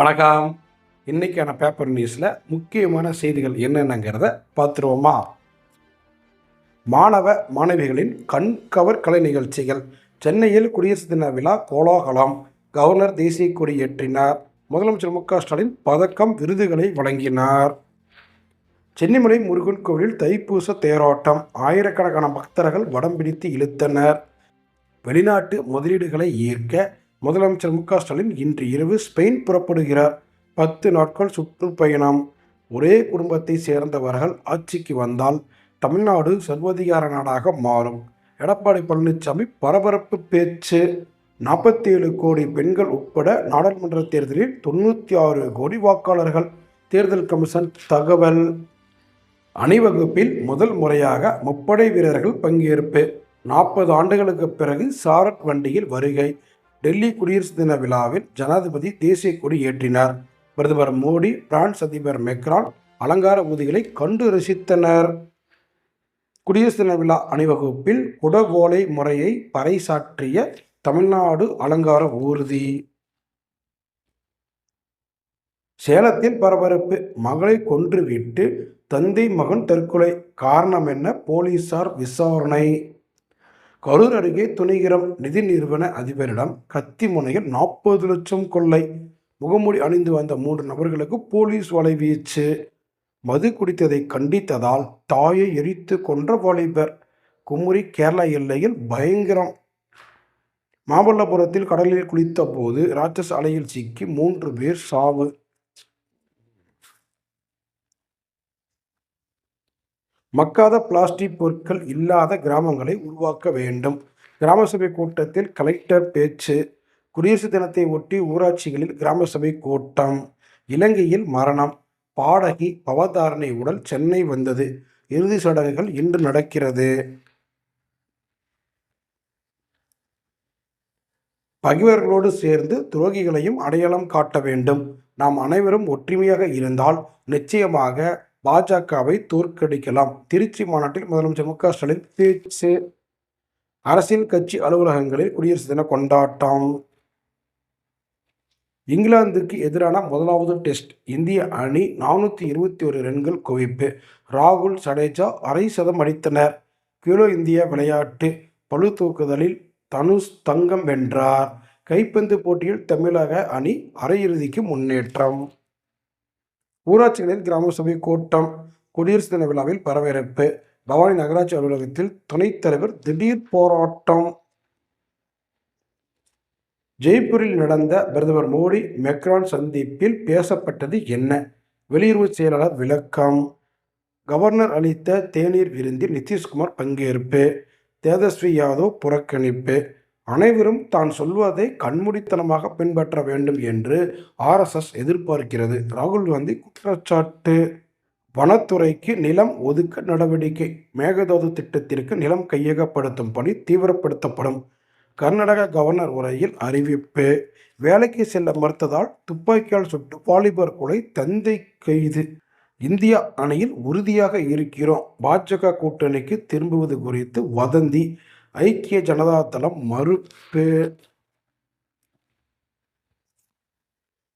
வணக்கம். இன்னைக்கான பேப்பர் நியூஸில் முக்கியமான செய்திகள் என்னென்னங்கிறத பார்த்துருவோமா? மாணவ மாணவிகளின் கண்கவர் கலை நிகழ்ச்சிகள். சென்னையில் குடியரசு தின விழா கோலாகலம். கவர்னர் தேசிய கொடி ஏற்றினார். முதலமைச்சர் மு க ஸ்டாலின் பதக்கம் விருதுகளை வழங்கினார். சென்னிமலை முருகன் கோவிலில் தைப்பூச தேரோட்டம். ஆயிரக்கணக்கான பக்தர்கள் வடம் பிடித்து இழுத்தனர். வெளிநாட்டு முதலீடுகளை ஈர்க்க முதலமைச்சர் மு ஸ்டாலின் இன்று இரவு ஸ்பெயின் புறப்படுகிறார். பத்து நாட்கள் சுற்றுப்பயணம் ஒரே குடும்பத்தை சேர்ந்தவர்கள் ஆட்சிக்கு வந்தால் தமிழ்நாடு சர்வதிகார நாடாக மாறும். எடப்பாடி பழனிசாமி பரபரப்பு பேச்சு. நாற்பத்தி ஏழு கோடி பெண்கள் உட்பட நாடாளுமன்ற தேர்தலில் தொண்ணூற்றி ஆறு கோடி வாக்காளர்கள். தேர்தல் கமிஷன் தகவல். அணிவகுப்பில் முதல் முறையாக முப்படை வீரர்கள் பங்கேற்பு. நாற்பது ஆண்டுகளுக்கு பிறகு சாரட் வண்டியில் வருகை. டெல்லி குடியரசு தின விழாவில் ஜனாதிபதி தேசிய கொடி ஏற்றினார். பிரதமர் மோடி பிரான்ஸ் அதிபர் மெக்ரான் அலங்கார ஊதிகளை கண்டு ரசித்தனர். குடியரசு தின விழா அணிவகுப்பில் குடவோலை முறையை பறைசாற்றிய தமிழ்நாடு அலங்கார ஊர்தி. சேலத்தில் பரபரப்பு மகளை கொன்றுவிட்டு தந்தை மகன் தற்கொலை காரணம் என்ன? போலீசார் விசாரணை. கரூர் அருகே துணிகரம் நிதி நிறுவன அதிபரிடம் கத்தி முனையில் நாற்பது லட்சம் கொள்ளை. முகமூடி அணிந்து வந்த மூன்று நபர்களுக்கு போலீஸ் வலைவீச்சு மது குடித்ததை கண்டித்ததால் தாயை எரித்து கொன்ற வாலிபர். குமுறி கேரளா எல்லையில் பயங்கரம். மாமல்லபுரத்தில் கடலில் குளித்த போது ராட்சச அலையில் சிக்கி மூன்று பேர் சாவு. மக்காத பிளாஸ்டிக் பொருட்கள் இல்லாத கிராமங்களை உருவாக்க வேண்டும். கிராம சபை கூட்டத்தில் கலெக்டர் பேச்சு குடியரசு தினத்தை ஒட்டி ஊராட்சிகளில் கிராம சபை கூட்டம் இலங்கையில் மரணம் பாடகி பவதாரணை உடல் சென்னை வந்தது இறுதி சடங்குகள் இன்று நடக்கிறது. பகைவர்களோடு சேர்ந்து துரோகிகளையும் அடையாளம் காட்ட வேண்டும். நாம் அனைவரும் ஒற்றுமையாக இருந்தால் நிச்சயமாக பாஜகவை தோற்கடிக்கலாம். திருச்சி மாநாட்டில் முதலமைச்சர் மு க ஸ்டாலின் பேச்சு. அரசியல் கட்சி அலுவலகங்களில் குடியரசு தின கொண்டாட்டம். இங்கிலாந்துக்கு எதிரான முதலாவது டெஸ்ட். இந்திய அணி நானூற்றி இருபத்தி ஒரு ரன்கள் குவிப்பு. ராகுல் சடேஜா அரை சதம் அடித்தனர். கிலோ இந்திய விளையாட்டு பளு தூக்குதலில் தனுஷ் தங்கம் வென்றார். கைப்பந்து போட்டியில் தமிழக அணி அரையிறுதிக்கு முன்னேற்றம். ஊராட்சிகளில் கிராம சபை கூட்டம் குடியரசு தின விழாவில் வரவேற்பு பவானி நகராட்சி அலுவலகத்தில் துணைத் தலைவர் திடீர் போராட்டம். ஜெய்ப்பூரில் நடந்த பிரதமர் மோடி மெக்ரான் சந்திப்பில் பேசப்பட்டது என்ன? வெளியுறவு செயலாளர் விளக்கம். கவர்னர் அளித்த தேநீர் விருந்தில் நிதிஷ்குமார் பங்கேற்பு. தேஜஸ்வி யாதவ் புறக்கணிப்பு. அனைவரும் தான் சொல்வதை கண்மூடித்தனமாக பின்பற்ற வேண்டும் என்று ஆர்எஸ்எஸ் எதிர்பார்க்கிறது ராகுல் காந்தி குற்றச்சாட்டு. வனத்துறைக்கு நிலம் ஒதுக்க நடவடிக்கை. மேகதாது திட்டத்திற்கு நிலம் கையகப்படுத்தும் பணி தீவிரப்படுத்தப்படும். கர்நாடக கவர்னர் உரையில் அறிவிப்பு. வேலைக்கு செல்ல மறுத்ததால் துப்பாக்கியால் சுட்டு வாலிபர் கொலை தந்தை கைது. இந்தியா அணியில் உறுதியாக இருக்கிறோம். பாஜக கூட்டணிக்கு திரும்புவது குறித்து வதந்தி. ஐக்கிய ஜனதா தளம் மறுப்பு.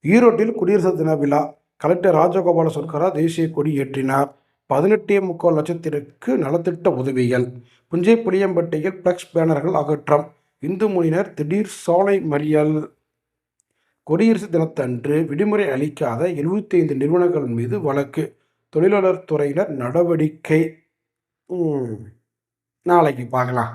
ஈரோட்டில் குடியரசு தின விழா. கலெக்டர் ராஜகோபால சர்க்காரா தேசிய கொடி ஏற்றினார். பதினெட்டே முக்கால் லட்சத்திற்கு நலத்திட்ட உதவிகள். புஞ்சை புளியம்பட்டியில் பிளக்ஸ் பேனர்கள் அகற்றம். இந்து மொழியினர் திடீர் சாலை மறியல். குடியரசு தினத்தன்று விடுமுறை அளிக்காத எழுபத்தி ஐந்து நிறுவனங்கள் மீது வழக்கு. தொழிலாளர் துறையினர் நடவடிக்கை. நாளைக்கு பார்க்கலாம்.